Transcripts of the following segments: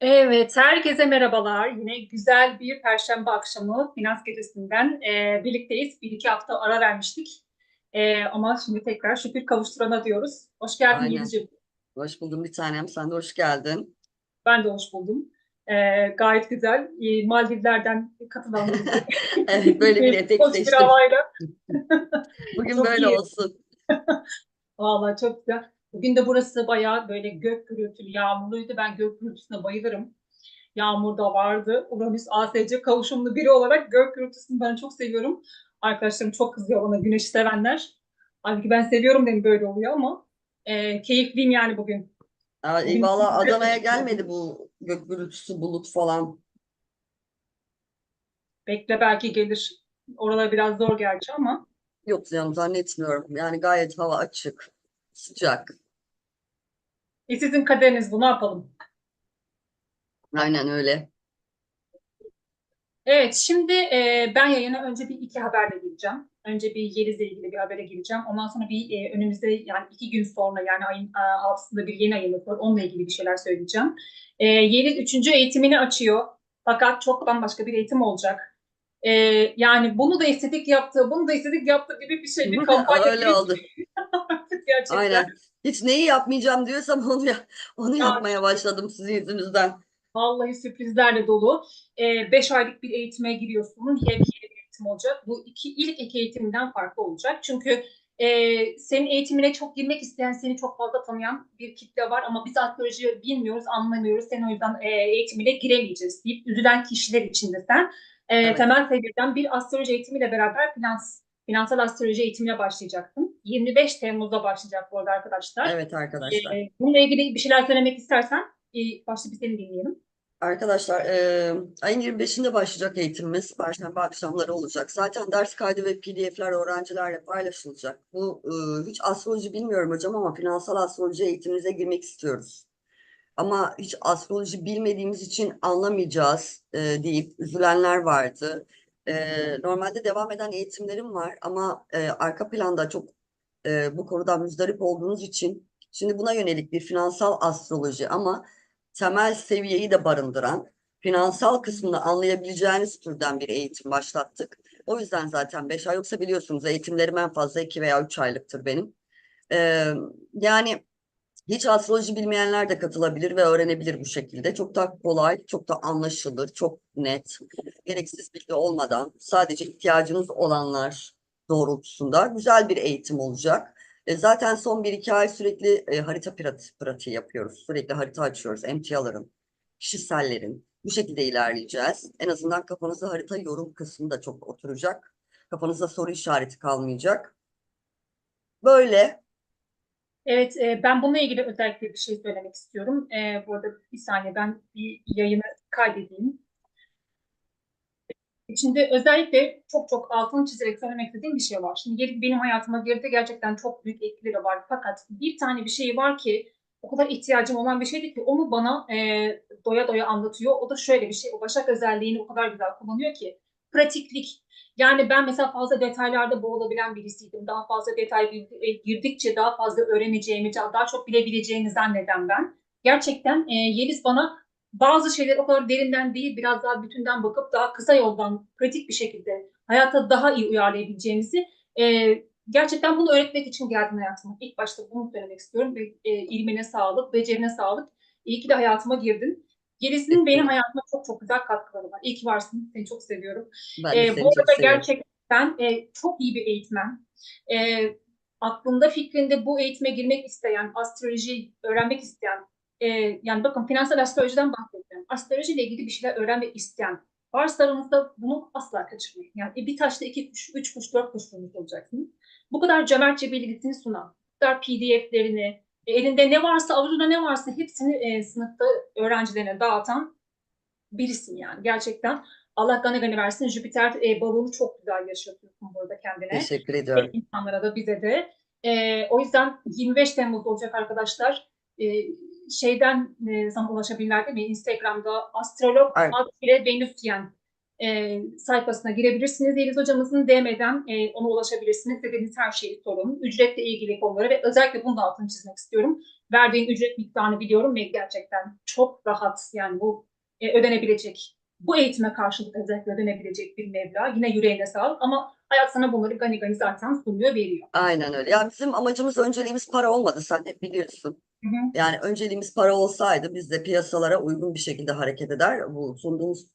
Evet, herkese merhabalar. Yine güzel bir Perşembe akşamı Finans Gecesi'nden e, birlikteyiz. Bir iki hafta ara vermiştik. E, ama şimdi tekrar şükür kavuşturana diyoruz. Hoş geldin Aynen. Hoş buldum bir tanem. Sen de hoş geldin. Ben de hoş buldum. E, gayet güzel. E, Maldivler'den katılanlarımız. Evet böyle bir etek Hoş bir seçtim. havayla. Bugün Çok böyle iyi. olsun. Vallahi çok güzel. Bugün de burası bayağı böyle gök gürültülü, yağmurluydu. Ben gök gürültüsüne bayılırım. Yağmur da vardı. Uranüs ASC kavuşumlu biri olarak gök gürültüsünü ben çok seviyorum. Arkadaşlarım çok kızıyor bana güneşi sevenler. Halbuki ben seviyorum dedim böyle oluyor ama e, keyifliyim yani bugün. Aa, Bugün valla sizlere Adana'ya gelmedi bu gök gürültüsü bulut falan. Bekle belki gelir. Oralar biraz zor gerçi ama Yok canım zannetmiyorum. Yani gayet hava açık, sıcak. E, sizin kaderiniz bu ne yapalım? Aynen öyle. Evet, şimdi e, ben yayına önce bir iki haberle gireceğim. Önce bir Yeliz'le ilgili bir habere gireceğim. Ondan sonra bir e, önümüzde yani iki gün sonra yani ayın e, altısında bir yeni ayımız var. Onunla ilgili bir şeyler söyleyeceğim. E, Yeliz üçüncü eğitimini açıyor. Fakat çok bambaşka bir eğitim olacak. E, yani bunu da istedik yaptı, bunu da istedik yaptı gibi bir şey, bir kampanya Öyle gibi oldu. gerçekten. Aynen. Hiç neyi yapmayacağım diyorsam onu ya- onu Ya, yapmaya başladım sizin yüzünüzden. Vallahi sürprizlerle dolu. 5 aylık bir eğitime giriyorsun. Hep yeni bir eğitim olacak. Bu iki ilk iki eğitimden farklı olacak. Çünkü e, senin eğitimine çok girmek isteyen, seni çok fazla tanıyan bir kitle var ama biz astroloji bilmiyoruz, anlamıyoruz. Sen o yüzden e, eğitimine giremeyeceğiz deyip üzülen kişiler içinde sen e, Evet. temel seviyeden bir astroloji eğitimiyle beraber finans finansal astroloji eğitimine başlayacaksın. 25 Temmuz'da başlayacak bu arada arkadaşlar. Evet arkadaşlar. E, bununla ilgili bir şeyler söylemek istersen e, başta bir seni dinleyelim. Arkadaşlar eee, ayın 25'inde başlayacak eğitimimiz. Perşembe akşamları olacak. Zaten ders kaydı ve PDF'ler öğrencilerle paylaşılacak. Bu eee, hiç astroloji bilmiyorum hocam ama finansal astroloji eğitimimize girmek istiyoruz. Ama hiç astroloji bilmediğimiz için anlamayacağız eee, deyip üzülenler vardı. Eee, normalde devam eden eğitimlerim var ama eee, arka planda çok eee, bu konudan müzdarip olduğunuz için şimdi buna yönelik bir finansal astroloji ama temel seviyeyi de barındıran, finansal kısmını anlayabileceğiniz türden bir eğitim başlattık. O yüzden zaten 5 ay yoksa biliyorsunuz eğitimlerim en fazla 2 veya 3 aylıktır benim. Ee, yani hiç astroloji bilmeyenler de katılabilir ve öğrenebilir bu şekilde. Çok da kolay, çok da anlaşılır, çok net, gereksiz bilgi olmadan sadece ihtiyacınız olanlar doğrultusunda güzel bir eğitim olacak. E, zaten son 1-2 ay sürekli e, harita prat- pratiği yapıyoruz. Sürekli harita açıyoruz. Emtiaların, kişisellerin. Bu şekilde ilerleyeceğiz. En azından kafanızda harita yorum kısmı da çok oturacak. Kafanızda soru işareti kalmayacak. Böyle. Evet, e, ben bununla ilgili özellikle bir şey söylemek istiyorum. E, bu arada bir saniye ben bir yayını kaydedeyim. Şimdi özellikle çok çok altını çizerek söylemek istediğim bir şey var. Şimdi Yelif benim hayatıma girdi gerçekten çok büyük etkileri var. Fakat bir tane bir şey var ki o kadar ihtiyacım olan bir şeydi ki onu bana e, doya doya anlatıyor. O da şöyle bir şey. O Başak özelliğini o kadar güzel kullanıyor ki pratiklik. Yani ben mesela fazla detaylarda boğulabilen birisiydim. Daha fazla detay e, girdikçe daha fazla öğreneceğimi, daha çok bilebileceğini zanneden ben. Gerçekten e, Yeliz bana bazı şeyler o kadar derinden değil, biraz daha bütünden bakıp daha kısa yoldan pratik bir şekilde hayata daha iyi uyarlayabileceğimizi e, gerçekten bunu öğretmek için geldim hayatıma. İlk başta bunu söylemek istiyorum ve e, ilmine sağlık, becerine sağlık. İyi ki de hayatıma girdin. Gerisinin benim hayatıma çok çok güzel katkıları var. İyi ki varsın. Seni çok seviyorum. Ben de E, seni bu çok arada seviyorum. gerçekten e, çok iyi bir eğitmen. E, aklında fikrinde bu eğitime girmek isteyen, astroloji öğrenmek isteyen, e, yani bakın finansal astrolojiden bahsediyorum. Astrolojiyle ilgili bir şeyler öğrenmek isteyen varsa aranızda bunu asla kaçırmayın. Yani e, bir taşla iki kuş, üç kuş, dört kuş vurmuş olacaksınız. Bu kadar cömertçe bilgisini sunan, bu kadar pdf'lerini, elinde ne varsa, avucunda ne varsa hepsini e, sınıfta öğrencilerine dağıtan birisin yani gerçekten. Allah gani gani versin. Jüpiter e, balonu çok güzel yaşatıyorsun burada kendine. Teşekkür Ve ediyorum. insanlara da bize de. E, o yüzden 25 Temmuz olacak arkadaşlar. E, şeyden e, sana ulaşabilirler değil mi? Instagram'da astrolog. Adile Venüsyen e, sayfasına girebilirsiniz. Yeliz hocamızın DM'den e, ona ulaşabilirsiniz. Dediğiniz her şeyi sorun. Ücretle ilgili konuları ve özellikle bunu da altını çizmek istiyorum. verdiğin ücret miktarını biliyorum ve gerçekten çok rahat yani bu e, ödenebilecek, bu eğitime karşılık özellikle ödenebilecek bir meblağ. Yine yüreğine sağlık ama hayat sana bunları gani gani zaten sunuyor, veriyor. Aynen öyle. Ya bizim amacımız önceliğimiz para olmadı sen hep biliyorsun. Hı hı. Yani önceliğimiz para olsaydı biz de piyasalara uygun bir şekilde hareket eder. Bu sunduğumuz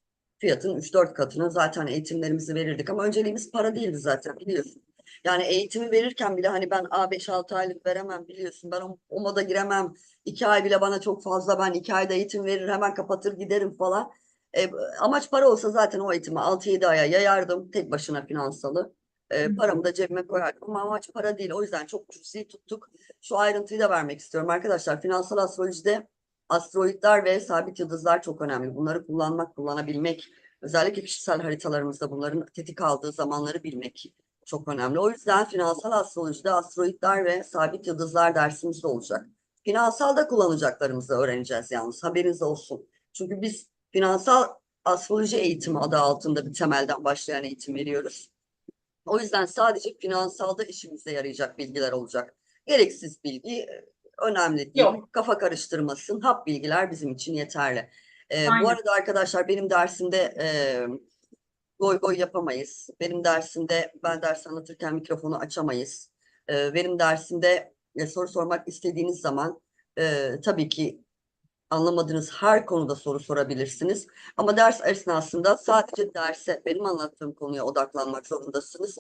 fiyatın 3-4 katını zaten eğitimlerimizi verirdik ama önceliğimiz para değildi zaten biliyorsun. Yani eğitimi verirken bile hani ben A5-6 aylık veremem biliyorsun. Ben o, o moda giremem. 2 ay bile bana çok fazla. Ben 2 ayda eğitim verir hemen kapatır giderim falan. E, amaç para olsa zaten o eğitimi 6-7 aya yayardım tek başına finansalı. E, paramı da cebime koyardım ama amaç para değil. O yüzden çok cüzi tuttuk. Şu ayrıntıyı da vermek istiyorum arkadaşlar. Finansal astrolojide asteroidler ve sabit yıldızlar çok önemli. Bunları kullanmak, kullanabilmek, özellikle kişisel haritalarımızda bunların tetik aldığı zamanları bilmek çok önemli. O yüzden finansal astrolojide asteroidler ve sabit yıldızlar dersimiz de olacak. Finansalda kullanacaklarımızı öğreneceğiz yalnız haberiniz olsun. Çünkü biz finansal astroloji eğitimi adı altında bir temelden başlayan eğitim veriyoruz. O yüzden sadece finansalda işimize yarayacak bilgiler olacak. Gereksiz bilgi önemli değil. Yok. Kafa karıştırmasın. Hap bilgiler bizim için yeterli. Ee, bu arada arkadaşlar benim dersimde e, goy goy yapamayız. Benim dersimde ben ders anlatırken mikrofonu açamayız. Ee, benim dersimde e, soru sormak istediğiniz zaman e, tabii ki anlamadığınız her konuda soru sorabilirsiniz. Ama ders esnasında sadece derse, benim anlattığım konuya odaklanmak zorundasınız.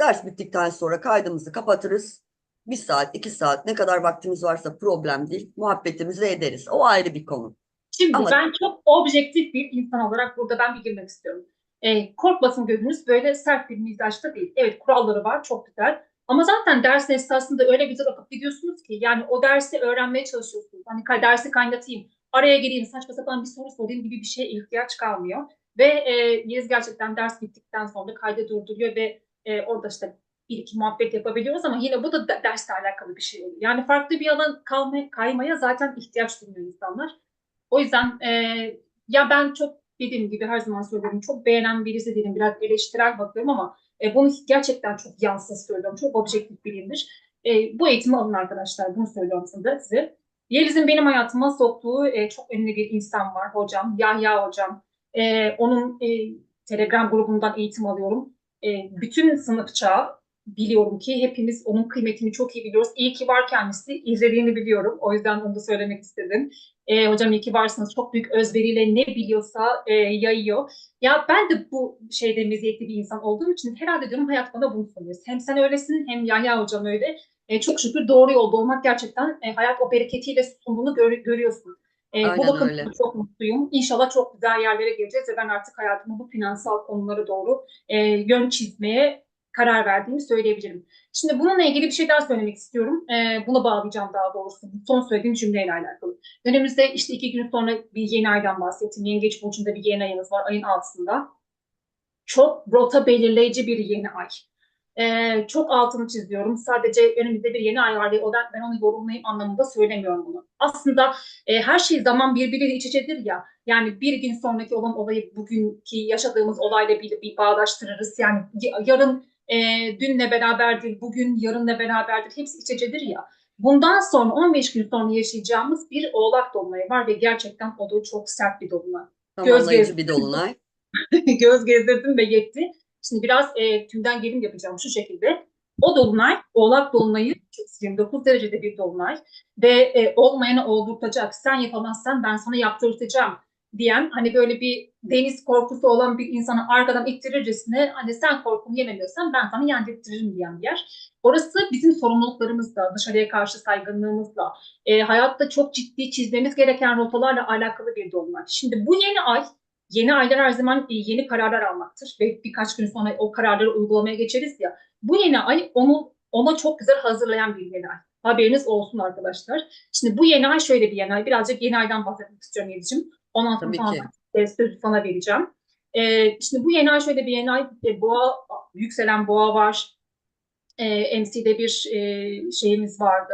Ders bittikten sonra kaydımızı kapatırız. Bir saat, iki saat ne kadar vaktimiz varsa problem değil. Muhabbetimizi ederiz. O ayrı bir konu. Şimdi Ama- ben çok objektif bir insan olarak burada ben bir girmek istiyorum. E, korkmasın gözünüz böyle sert bir mizaçta değil. Evet kuralları var çok güzel. Ama zaten ders esnasında öyle güzel akıp gidiyorsunuz ki yani o dersi öğrenmeye çalışıyorsunuz. Hani dersi kaynatayım, araya gireyim, saçma sapan bir soru sorayım gibi bir şeye ihtiyaç kalmıyor. Ve e, Yeliz gerçekten ders bittikten sonra kaydı durduruyor ve e, orada işte bir iki muhabbet yapabiliyoruz ama yine bu da de- dersle alakalı bir şey oluyor. Yani farklı bir alan kalmaya, kaymaya zaten ihtiyaç duyuyor insanlar. O yüzden e, ya ben çok dediğim gibi her zaman söylüyorum çok beğenen birisi değilim. Biraz eleştirel bakıyorum ama e, bunu gerçekten çok yansız söylüyorum. Çok objektif biriyimdir. E, bu eğitimi alın arkadaşlar. Bunu söylüyorum size. size. Yeliz'in benim hayatıma soktuğu e, çok ünlü bir insan var hocam. Yahya hocam. E, onun e, Telegram grubundan eğitim alıyorum. E, bütün sınıf çağı biliyorum ki hepimiz onun kıymetini çok iyi biliyoruz. İyi ki var kendisi. izlediğini biliyorum. O yüzden onu da söylemek istedim. E, hocam iyi ki varsınız. Çok büyük özveriyle ne biliyorsa e, yayıyor. Ya ben de bu şeyde meziyetli bir insan olduğum için herhalde diyorum hayat bana bunu söylüyor. Hem sen öylesin hem Yahya hocam öyle. E, çok şükür doğru yolda olmak gerçekten e, hayat o bereketiyle sunduğunu gör- görüyorsun. E, bu bakımdan çok mutluyum. İnşallah çok güzel yerlere geleceğiz ve ben artık hayatımı bu finansal konulara doğru e, yön çizmeye karar verdiğimi söyleyebilirim. Şimdi bununla ilgili bir şey daha söylemek istiyorum. E, bunu bağlayacağım daha doğrusu. Son söylediğim cümleyle alakalı. Önümüzde işte iki gün sonra bir yeni aydan bahsettim. Yengeç burcunda bir yeni ayımız var ayın altısında. Çok rota belirleyici bir yeni ay. Ee, çok altını çiziyorum. Sadece önümüzde bir yeni ay var diye o da ben onu yorumlayayım anlamında söylemiyorum bunu. Aslında e, her şey zaman birbiriyle iç içedir ya. Yani bir gün sonraki olan olayı bugünkü yaşadığımız olayla bir, bir bağdaştırırız. Yani yarın e, dünle beraberdir, bugün yarınla beraberdir. Hepsi iç içedir ya. Bundan sonra 15 gün sonra yaşayacağımız bir oğlak dolunayı var ve gerçekten o da çok sert bir dolunay. Tamamlayıcı bir dolunay. Göz gezdirdim ve yetti. Şimdi biraz e, tümden gelim yapacağım şu şekilde. O dolunay, oğlak dolunayı 29 derecede bir dolunay ve e, olmayanı oldurtacak. Sen yapamazsan ben sana yaptırtacağım diyen hani böyle bir deniz korkusu olan bir insanı arkadan ittirircesine hani sen korkunu yenemiyorsan ben sana yendirtirim diyen bir yer. Orası bizim sorumluluklarımızla, dışarıya karşı saygınlığımızla, e, hayatta çok ciddi çizmemiz gereken rotalarla alakalı bir dolunay. Şimdi bu yeni ay Yeni aylar her zaman e, yeni kararlar almaktır ve birkaç gün sonra o kararları uygulamaya geçeriz ya. Bu yeni ay onu ona çok güzel hazırlayan bir yeni ay. Haberiniz olsun arkadaşlar. Şimdi bu yeni ay şöyle bir yeni ay. Birazcık yeni aydan bahsetmek istiyorum Yedicim. Ondan sonra Tabii sana ki. e, sözü sana vereceğim. E, şimdi bu yeni ay şöyle bir yeni ay. E, boğa, yükselen boğa var. E, MC'de bir e, şeyimiz vardı.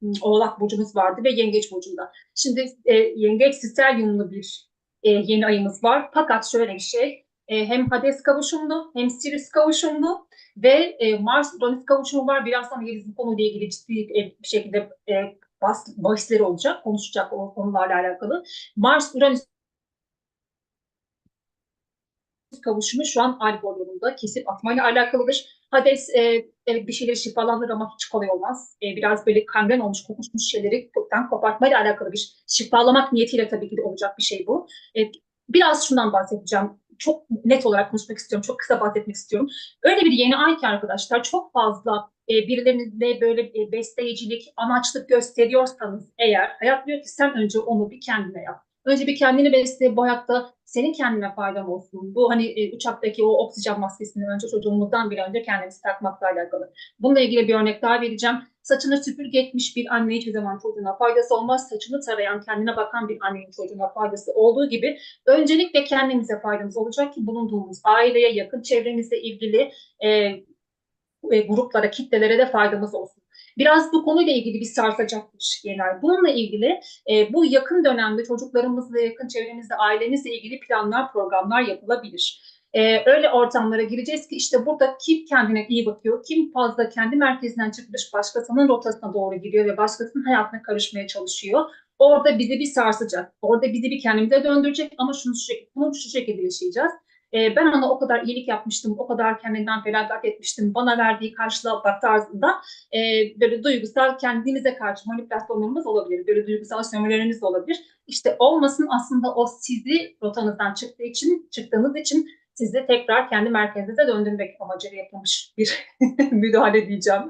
Hmm, Oğlak burcumuz vardı ve Yengeç burcunda. Şimdi e, Yengeç Stelyumlu bir e, yeni ayımız var. Fakat şöyle bir şey, e, hem Hades kavuşumlu hem Sirius kavuşumlu ve e, Mars Uranüs kavuşumu var. Birazdan Yeliz'in konuyla ilgili ciddi e, bir şekilde e, bahs- bahisleri olacak, konuşacak o konularla alakalı. Mars Uranüs kavuşumu şu an algol yolunda kesip atmayla alakalıdır. Hades e, evet bir şeyleri şifalandırır ama hiç kolay olmaz. E, biraz böyle kangren olmuş, kokuşmuş şeyleri kopartmayla alakalı bir şifalamak niyetiyle tabii ki de olacak bir şey bu. E, biraz şundan bahsedeceğim. Çok net olarak konuşmak istiyorum. Çok kısa bahsetmek istiyorum. Öyle bir yeni ay ki arkadaşlar çok fazla e, birilerine böyle e, besleyicilik, amaçlık gösteriyorsanız eğer hayat diyor ki sen önce onu bir kendine yap. Önce bir kendini besle bu hayatta senin kendine faydan olsun. Bu hani e, uçaktaki o oksijen maskesini önce çocuğumuzdan bile önce kendimiz takmakla alakalı. Bununla ilgili bir örnek daha vereceğim. Saçını süpürge etmiş bir anne hiçbir zaman çocuğuna faydası olmaz. Saçını tarayan, kendine bakan bir annenin çocuğuna faydası olduğu gibi öncelikle kendimize faydamız olacak ki bulunduğumuz aileye, yakın çevremizle ilgili e, e, gruplara, kitlelere de faydamız olsun. Biraz bu konuyla ilgili bir sarsacakmış genel. Bununla ilgili e, bu yakın dönemde çocuklarımızla, yakın çevremizle, ailemizle ilgili planlar, programlar yapılabilir. E, öyle ortamlara gireceğiz ki işte burada kim kendine iyi bakıyor, kim fazla kendi merkezinden çıkmış başkasının rotasına doğru giriyor ve başkasının hayatına karışmaya çalışıyor. Orada bizi bir sarsacak, orada bizi bir kendimize döndürecek ama şunu şu, bunu şu şekilde yaşayacağız. E, ben ona o kadar iyilik yapmıştım, o kadar kendimden feragat etmiştim, bana verdiği karşılığa bak tarzında e, böyle duygusal kendimize karşı manipülasyonlarımız olabilir. Böyle duygusal sömürülerimiz olabilir. İşte olmasın aslında o sizi rotanızdan çıktığı için, çıktığınız için sizi tekrar kendi merkezinize döndürmek amacıyla yapılmış bir müdahale diyeceğim.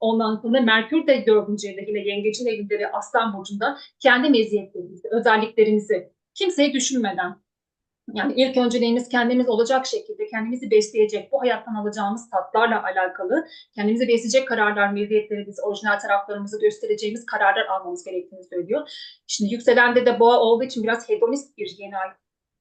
Ondan sonra Merkür de dördüncü evde yine yengecin evinde ve Aslan Burcu'nda kendi meziyetlerinizi, özelliklerinizi kimseyi düşünmeden yani ilk önceliğimiz kendimiz olacak şekilde kendimizi besleyecek, bu hayattan alacağımız tatlarla alakalı kendimizi besleyecek kararlar, meziyetlerimizi, orijinal taraflarımızı göstereceğimiz kararlar almamız gerektiğini söylüyor. Şimdi yükselende de boğa olduğu için biraz hedonist bir yeni ay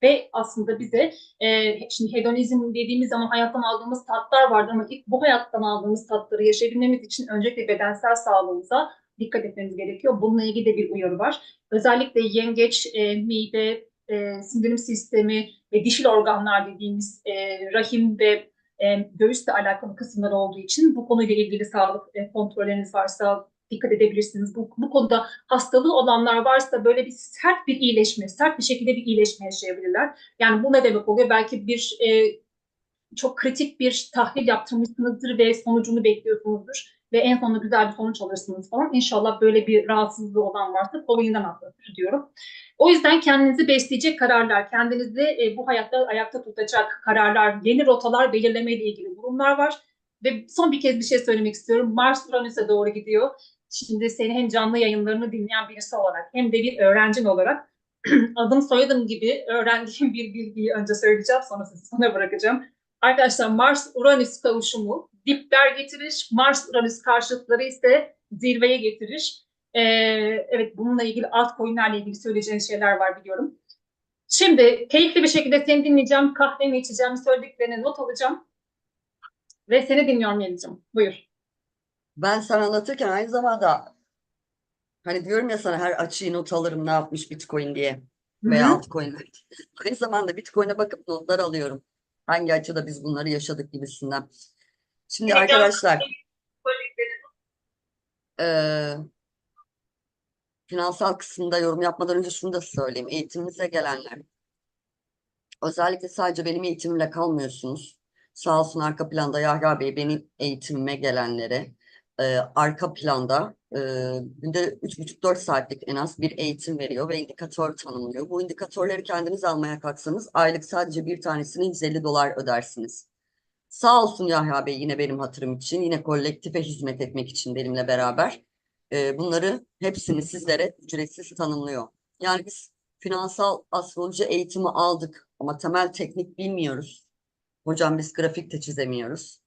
ve aslında bize e, şimdi hedonizm dediğimiz zaman hayattan aldığımız tatlar vardır ama ilk bu hayattan aldığımız tatları yaşayabilmemiz için öncelikle bedensel sağlığımıza dikkat etmemiz gerekiyor. Bununla ilgili de bir uyarı var. Özellikle yengeç, e, mide, e, sindirim sistemi ve dişil organlar dediğimiz e, rahim ve e, göğüsle alakalı kısımlar olduğu için bu konuyla ilgili sağlık e, kontrolleriniz varsa dikkat edebilirsiniz. Bu, bu konuda hastalığı olanlar varsa böyle bir sert bir iyileşme, sert bir şekilde bir iyileşme yaşayabilirler. Yani bu ne demek oluyor? Belki bir e, çok kritik bir tahlil yaptırmışsınızdır ve sonucunu bekliyorsunuzdur ve en sonunda güzel bir sonuç alırsınız falan. İnşallah böyle bir rahatsızlığı olan varsa kolayından atlatır diyorum. O yüzden kendinizi besleyecek kararlar, kendinizi e, bu hayatta ayakta tutacak kararlar, yeni rotalar belirleme ile ilgili durumlar var. Ve son bir kez bir şey söylemek istiyorum. Mars Uranüs'e doğru gidiyor. Şimdi seni hem canlı yayınlarını dinleyen birisi olarak hem de bir öğrencin olarak adım soyadım gibi öğrendiğim bir bilgiyi önce söyleyeceğim sonra sizi sona bırakacağım. Arkadaşlar Mars Uranüs kavuşumu dipler getirir. Mars Uranüs karşıtları ise zirveye getirir. Ee, evet bununla ilgili altcoin'lerle ilgili söyleyeceğim şeyler var biliyorum. Şimdi keyifli bir şekilde seni dinleyeceğim. Kahvemi içeceğim. Söylediklerine not alacağım. Ve seni dinliyorum Yelicim. Buyur. Ben sana anlatırken aynı zamanda hani diyorum ya sana her açıyı not alırım ne yapmış Bitcoin diye veya Hı hı. altcoin'ler. Aynı zamanda Bitcoin'e bakıp notlar alıyorum. Hangi açıda biz bunları yaşadık gibisinden. Şimdi Evet, arkadaşlar eee, finansal kısımda yorum yapmadan önce şunu da söyleyeyim. Eğitimimize gelenler özellikle sadece benim eğitimimle kalmıyorsunuz. Sağ olsun arka planda Yahya Bey benim eğitimime gelenlere e, arka planda e, günde 3,5-4 saatlik en az bir eğitim veriyor ve indikatör tanımlıyor. Bu indikatörleri kendiniz almaya kalksanız aylık sadece bir tanesini 150 dolar ödersiniz. Sağ olsun Yahya Bey yine benim hatırım için, yine kolektife hizmet etmek için benimle beraber e, bunları hepsini sizlere ücretsiz tanımlıyor. Yani biz finansal astroloji eğitimi aldık ama temel teknik bilmiyoruz. Hocam biz grafik de çizemiyoruz.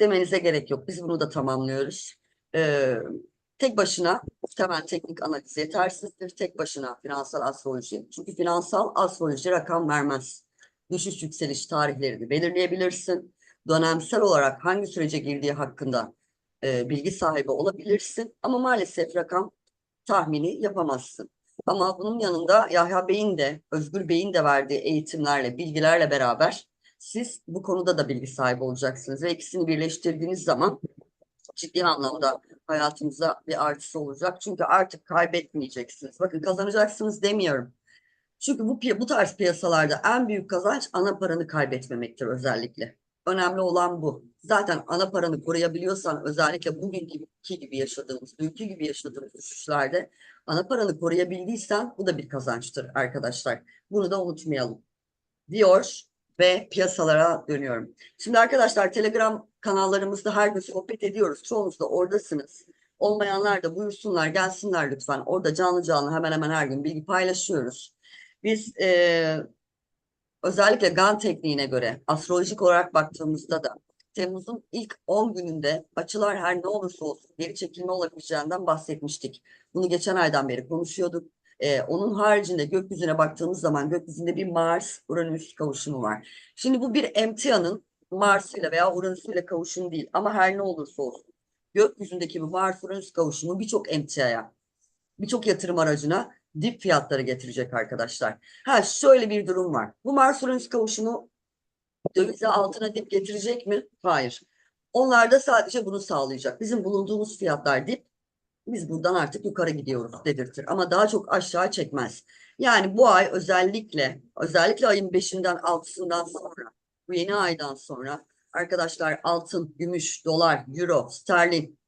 Demenize gerek yok. Biz bunu da tamamlıyoruz. Ee, tek başına temel teknik analiz yetersizdir. Tek başına finansal astroloji. Çünkü finansal astroloji rakam vermez. Düşüş yükseliş tarihlerini belirleyebilirsin. Dönemsel olarak hangi sürece girdiği hakkında e, bilgi sahibi olabilirsin. Ama maalesef rakam tahmini yapamazsın. Ama bunun yanında Yahya Bey'in de, Özgür Bey'in de verdiği eğitimlerle, bilgilerle beraber siz bu konuda da bilgi sahibi olacaksınız ve ikisini birleştirdiğiniz zaman ciddi anlamda hayatınıza bir artısı olacak. Çünkü artık kaybetmeyeceksiniz. Bakın kazanacaksınız demiyorum. Çünkü bu bu tarz piyasalarda en büyük kazanç ana paranı kaybetmemektir özellikle. Önemli olan bu. Zaten ana paranı koruyabiliyorsan özellikle bugünkü gibi yaşadığımız, dünkü gibi yaşadığımız düşüşlerde ana paranı koruyabildiysen bu da bir kazançtır arkadaşlar. Bunu da unutmayalım diyor ve piyasalara dönüyorum. Şimdi arkadaşlar Telegram kanallarımızda her gün sohbet ediyoruz. Çoğunuz da oradasınız. Olmayanlar da buyursunlar, gelsinler lütfen. Orada canlı canlı hemen hemen her gün bilgi paylaşıyoruz. Biz eee, özellikle GAN tekniğine göre astrolojik olarak baktığımızda da Temmuz'un ilk 10 gününde açılar her ne olursa olsun geri çekilme olabileceğinden bahsetmiştik. Bunu geçen aydan beri konuşuyorduk. Ee, onun haricinde gökyüzüne baktığımız zaman gökyüzünde bir Mars-Uranüs kavuşumu var. Şimdi bu bir emtianın Mars'ıyla veya Uranüs'üyle kavuşumu değil ama her ne olursa olsun gökyüzündeki bu Mars-Uranüs kavuşumu birçok emtiaya, birçok yatırım aracına dip fiyatları getirecek arkadaşlar. Ha şöyle bir durum var. Bu Mars-Uranüs kavuşumu dövize altına dip getirecek mi? Hayır. Onlar da sadece bunu sağlayacak. Bizim bulunduğumuz fiyatlar dip. Biz buradan artık yukarı gidiyoruz dedirtir. Ama daha çok aşağı çekmez. Yani bu ay özellikle özellikle ayın 5'inden 6'sından sonra bu yeni aydan sonra arkadaşlar altın, gümüş, dolar, euro, sterlin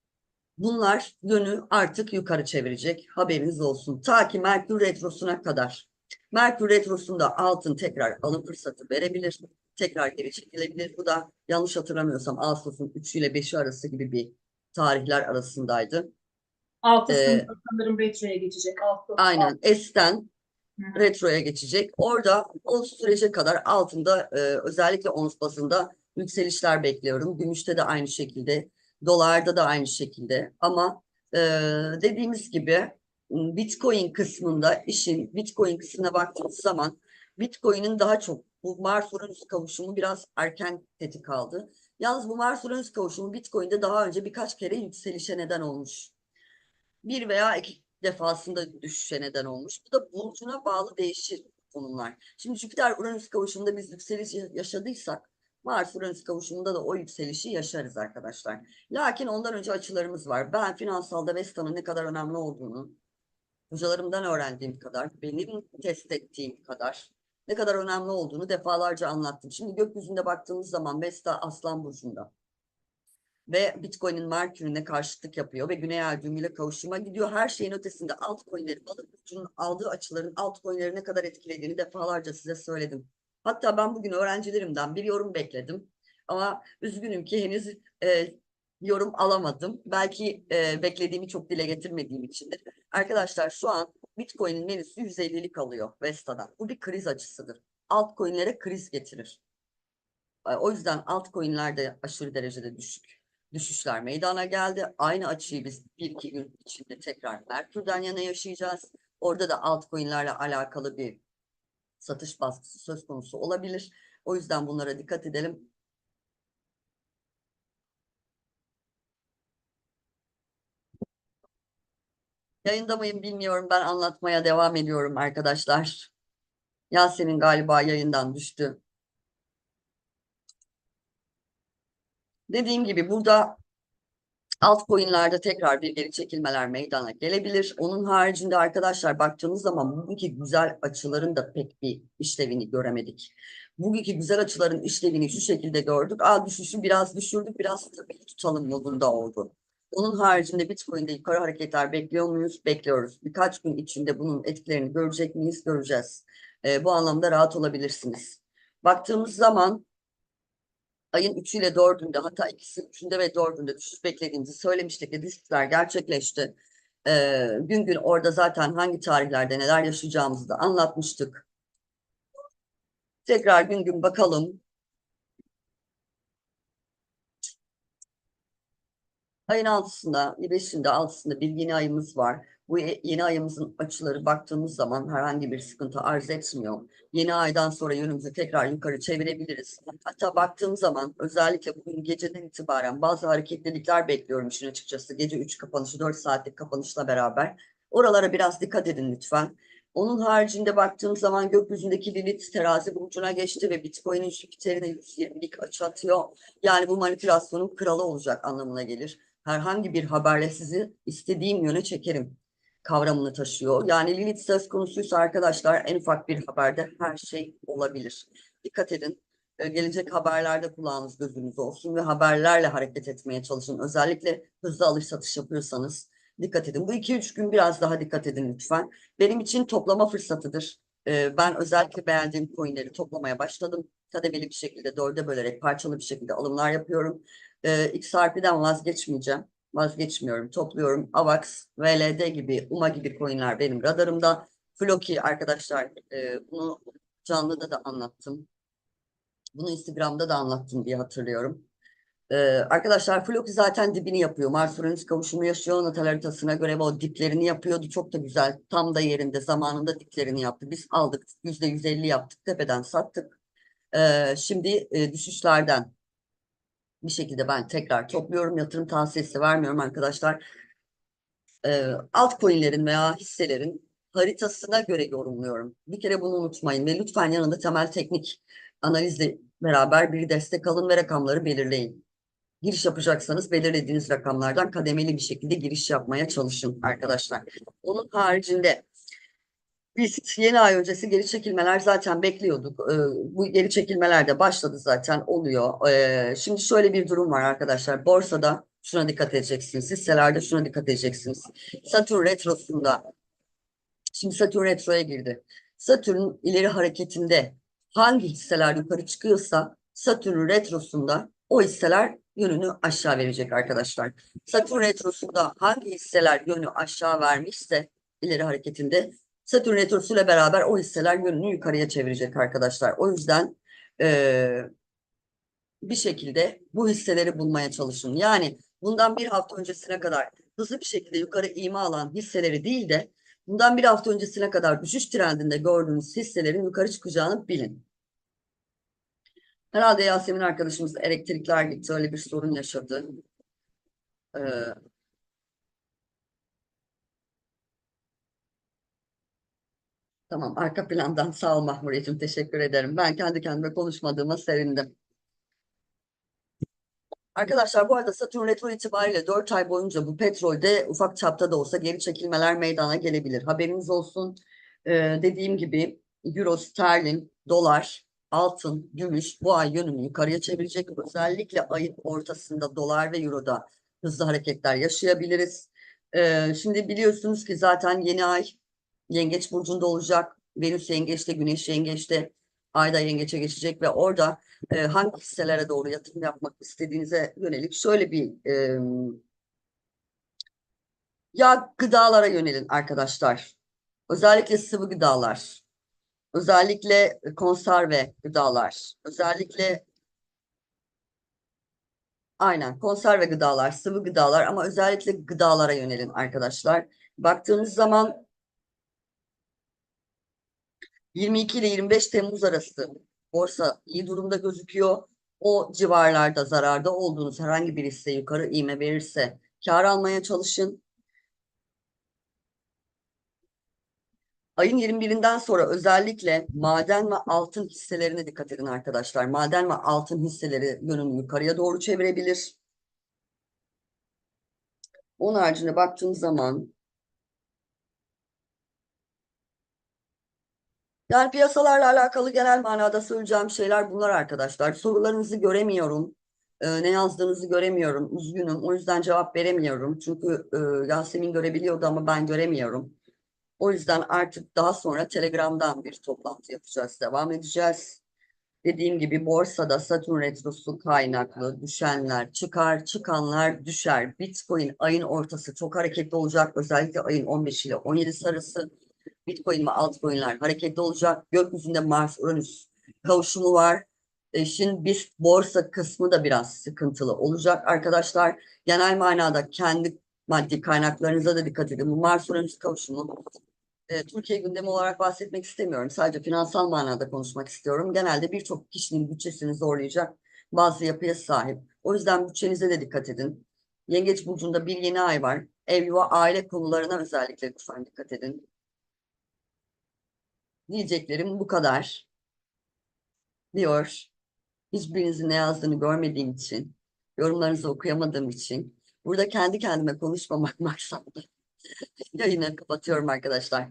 bunlar yönü artık yukarı çevirecek. Haberiniz olsun. Ta ki Merkür Retrosu'na kadar. Merkür Retrosu'nda altın tekrar alım fırsatı verebilir. Tekrar geri çekilebilir. Bu da yanlış hatırlamıyorsam Ağustos'un 3 ile 5'i arası gibi bir tarihler arasındaydı. Ağustos'ta Ee, sanırım retroya geçecek. Ağustos. Aynen S'ten retroya geçecek. Orada o sürece kadar altında e, özellikle ons bazında yükselişler bekliyorum. Gümüşte de aynı şekilde, dolarda da aynı şekilde. Ama e, dediğimiz gibi Bitcoin kısmında işin Bitcoin kısmına baktığımız zaman Bitcoin'in daha çok bu Mars-Uranüs kavuşumu biraz erken tetik aldı. Yalnız bu Mars-Uranüs kavuşumu Bitcoin'de daha önce birkaç kere yükselişe neden olmuş bir veya iki defasında düşüşe neden olmuş. Bu da burcuna bağlı değişir konumlar. Şimdi Jüpiter Uranüs kavuşumunda biz yükseliş ya- yaşadıysak Mars Uranüs kavuşumunda da o yükselişi yaşarız arkadaşlar. Lakin ondan önce açılarımız var. Ben finansalda Vesta'nın ne kadar önemli olduğunu hocalarımdan öğrendiğim kadar, benim test ettiğim kadar ne kadar önemli olduğunu defalarca anlattım. Şimdi gökyüzünde baktığımız zaman Vesta Aslan Burcu'nda ve Bitcoin'in Merkür'üne karşıtlık yapıyor ve Güney Ay düğümüyle kavuşuma gidiyor. Her şeyin ötesinde altcoin'leri, balık burcunun aldığı açıların altcoin'leri ne kadar etkilediğini defalarca size söyledim. Hatta ben bugün öğrencilerimden bir yorum bekledim. Ama üzgünüm ki henüz e, yorum alamadım. Belki e, beklediğimi çok dile getirmediğim içindir. Arkadaşlar şu an Bitcoin'in menüsü 150'lik alıyor Vesta'dan. Bu bir kriz açısıdır. Altcoin'lere kriz getirir. E, O yüzden altcoin'lerde aşırı derecede düşük düşüşler meydana geldi. Aynı açıyı biz bir iki gün içinde tekrar Merkür'den yana yaşayacağız. Orada da altcoin'lerle alakalı bir satış baskısı söz konusu olabilir. O yüzden bunlara dikkat edelim. Yayında mıyım bilmiyorum. Ben anlatmaya devam ediyorum arkadaşlar. Yasemin galiba yayından düştü. Dediğim gibi burada altcoin'lerde tekrar bir geri çekilmeler meydana gelebilir. Onun haricinde arkadaşlar baktığınız zaman bugünkü güzel açıların da pek bir işlevini göremedik. Bugünkü güzel açıların işlevini şu şekilde gördük. Aa düşüşü biraz düşürdük, biraz stabil tutalım modunda oldu. Onun haricinde Bitcoin'de yukarı hareketler bekliyor muyuz? Bekliyoruz. Birkaç gün içinde bunun etkilerini görecek miyiz? Göreceğiz. Ee, bu anlamda rahat olabilirsiniz. Baktığımız zaman ayın 3'ü ile 4'ünde hatta ikisi 3'ünde ve 4'ünde düşüş beklediğimizi söylemiştik ve düşüşler gerçekleşti. Ee, gün gün orada zaten hangi tarihlerde neler yaşayacağımızı da anlatmıştık. Tekrar gün gün bakalım. Ayın 6'sında, 5'inde, 6'sında bir yeni ayımız var. Bu ye- yeni ayımızın açıları baktığımız zaman herhangi bir sıkıntı arz etmiyor. Yeni aydan sonra yönümüzü tekrar yukarı çevirebiliriz. Hatta baktığım zaman özellikle bugün geceden itibaren bazı hareketlilikler bekliyorum işin açıkçası. Gece 3 kapanışı, 4 saatlik kapanışla beraber. Oralara biraz dikkat edin lütfen. Onun haricinde baktığım zaman gökyüzündeki Lilith terazi burcuna geçti ve Bitcoin'in Jüpiter'ine 120'lik açı atıyor. Yani bu manipülasyonun kralı olacak anlamına gelir. Herhangi bir haberle sizi istediğim yöne çekerim kavramını taşıyor. Yani Lilith söz konusuysa arkadaşlar en ufak bir haberde her şey olabilir. Dikkat edin. Ee, Gelecek haberlerde kulağınız gözünüz olsun ve haberlerle hareket etmeye çalışın. Özellikle hızlı alış satış yapıyorsanız dikkat edin. Bu iki üç gün biraz daha dikkat edin lütfen. Benim için toplama fırsatıdır. Ee, Ben özellikle beğendiğim coinleri toplamaya başladım. Kademeli bir şekilde dörde bölerek parçalı bir şekilde alımlar yapıyorum. Ee, XRP'den vazgeçmeyeceğim. Vazgeçmiyorum. Topluyorum. AVAX, VLD gibi, UMA gibi coinler benim radarımda. Floki arkadaşlar e, bunu canlıda da anlattım. Bunu Instagram'da da anlattım diye hatırlıyorum. Ee, arkadaşlar Floki zaten dibini yapıyor. Mars Uranüs kavuşumu yaşıyor. Natal haritasına göre o diplerini yapıyordu. Çok da güzel. Tam da yerinde zamanında diplerini yaptı. Biz aldık. %150 yaptık. Tepeden sattık. Ee, şimdi e, düşüşlerden bir şekilde ben tekrar topluyorum. Yatırım tavsiyesi vermiyorum arkadaşlar. Ee, altcoin'lerin veya hisselerin haritasına göre yorumluyorum. Bir kere bunu unutmayın ve lütfen yanında temel teknik analizle beraber bir destek alın ve rakamları belirleyin. Giriş yapacaksanız belirlediğiniz rakamlardan kademeli bir şekilde giriş yapmaya çalışın arkadaşlar. Onun haricinde biz yeni ay öncesi geri çekilmeler zaten bekliyorduk. Ee, bu geri çekilmeler de başladı zaten oluyor. Ee, şimdi şöyle bir durum var arkadaşlar. Borsada şuna dikkat edeceksiniz. Hisselerde şuna dikkat edeceksiniz. Satürn retrosunda şimdi Satürn retroya girdi. Satürn ileri hareketinde hangi hisseler yukarı çıkıyorsa Satürn retrosunda o hisseler yönünü aşağı verecek arkadaşlar. Satürn retrosunda hangi hisseler yönü aşağı vermişse ileri hareketinde Satürn retrosuyla beraber o hisseler yönünü yukarıya çevirecek arkadaşlar. O yüzden eee, bir şekilde bu hisseleri bulmaya çalışın. Yani bundan bir hafta öncesine kadar hızlı bir şekilde yukarı ivme alan hisseleri değil de bundan bir hafta öncesine kadar düşüş trendinde gördüğünüz hisselerin yukarı çıkacağını bilin. Herhalde Yasemin arkadaşımız elektrikler gitti öyle bir sorun yaşadı. Ee, Tamam, arka plandan sağ ol Mahmuriyeciğim, teşekkür ederim. Ben kendi kendime konuşmadığıma sevindim. Arkadaşlar bu arada Satürn retro itibariyle 4 ay boyunca bu petrolde ufak çapta da olsa geri çekilmeler meydana gelebilir. Haberiniz olsun. Ee, dediğim gibi Euro, sterlin, dolar, altın, gümüş bu ay yönünü yukarıya çevirecek. Özellikle ayın ortasında dolar ve Euro'da hızlı hareketler yaşayabiliriz. Ee, şimdi biliyorsunuz ki zaten yeni ay Yengeç burcunda olacak. Venüs yengeçte, Güneş yengeçte, Ay da yengeçe geçecek ve orada e, hangi hisselere doğru yatırım yapmak istediğinize yönelik şöyle bir e, ya gıdalara yönelin arkadaşlar. Özellikle sıvı gıdalar. Özellikle konserve gıdalar. Özellikle aynen konserve gıdalar, sıvı gıdalar ama özellikle gıdalara yönelin arkadaşlar. Baktığınız zaman 22 ile 25 Temmuz arası borsa iyi durumda gözüküyor. O civarlarda zararda olduğunuz herhangi bir hisse yukarı iğme verirse kar almaya çalışın. Ayın 21'inden sonra özellikle maden ve altın hisselerine dikkat edin arkadaşlar. Maden ve altın hisseleri yönünü yukarıya doğru çevirebilir. Onun haricinde baktığım zaman Yani piyasalarla alakalı genel manada söyleyeceğim şeyler bunlar arkadaşlar. Sorularınızı göremiyorum. Ee, ne yazdığınızı göremiyorum. Üzgünüm. O yüzden cevap veremiyorum. Çünkü e, Yasemin görebiliyordu ama ben göremiyorum. O yüzden artık daha sonra Telegram'dan bir toplantı yapacağız. Devam edeceğiz. Dediğim gibi borsada Satürn retrosu kaynaklı düşenler çıkar, çıkanlar düşer. Bitcoin ayın ortası çok hareketli olacak. Özellikle ayın 15 ile 17 arası. Bitcoin ve altcoin'ler hareketli olacak. Gökyüzünde Mars-Uranüs kavuşumu var. İşin bir borsa kısmı da biraz sıkıntılı olacak arkadaşlar. Genel manada kendi maddi kaynaklarınıza da dikkat edin. Bu Mars-Uranüs kavuşumu e, Türkiye gündemi olarak bahsetmek istemiyorum. Sadece finansal manada konuşmak istiyorum. Genelde birçok kişinin bütçesini zorlayacak bazı yapıya sahip. O yüzden bütçenize de dikkat edin. Yengeç burcunda bir yeni ay var. Ev, yuva, aile konularına özellikle lütfen dikkat edin. Diyeceklerim bu kadar. Diyor. Hiçbirinizin ne yazdığını görmediğim için, yorumlarınızı okuyamadığım için, Burada kendi kendime konuşmamak maksatlı. Yayını kapatıyorum arkadaşlar.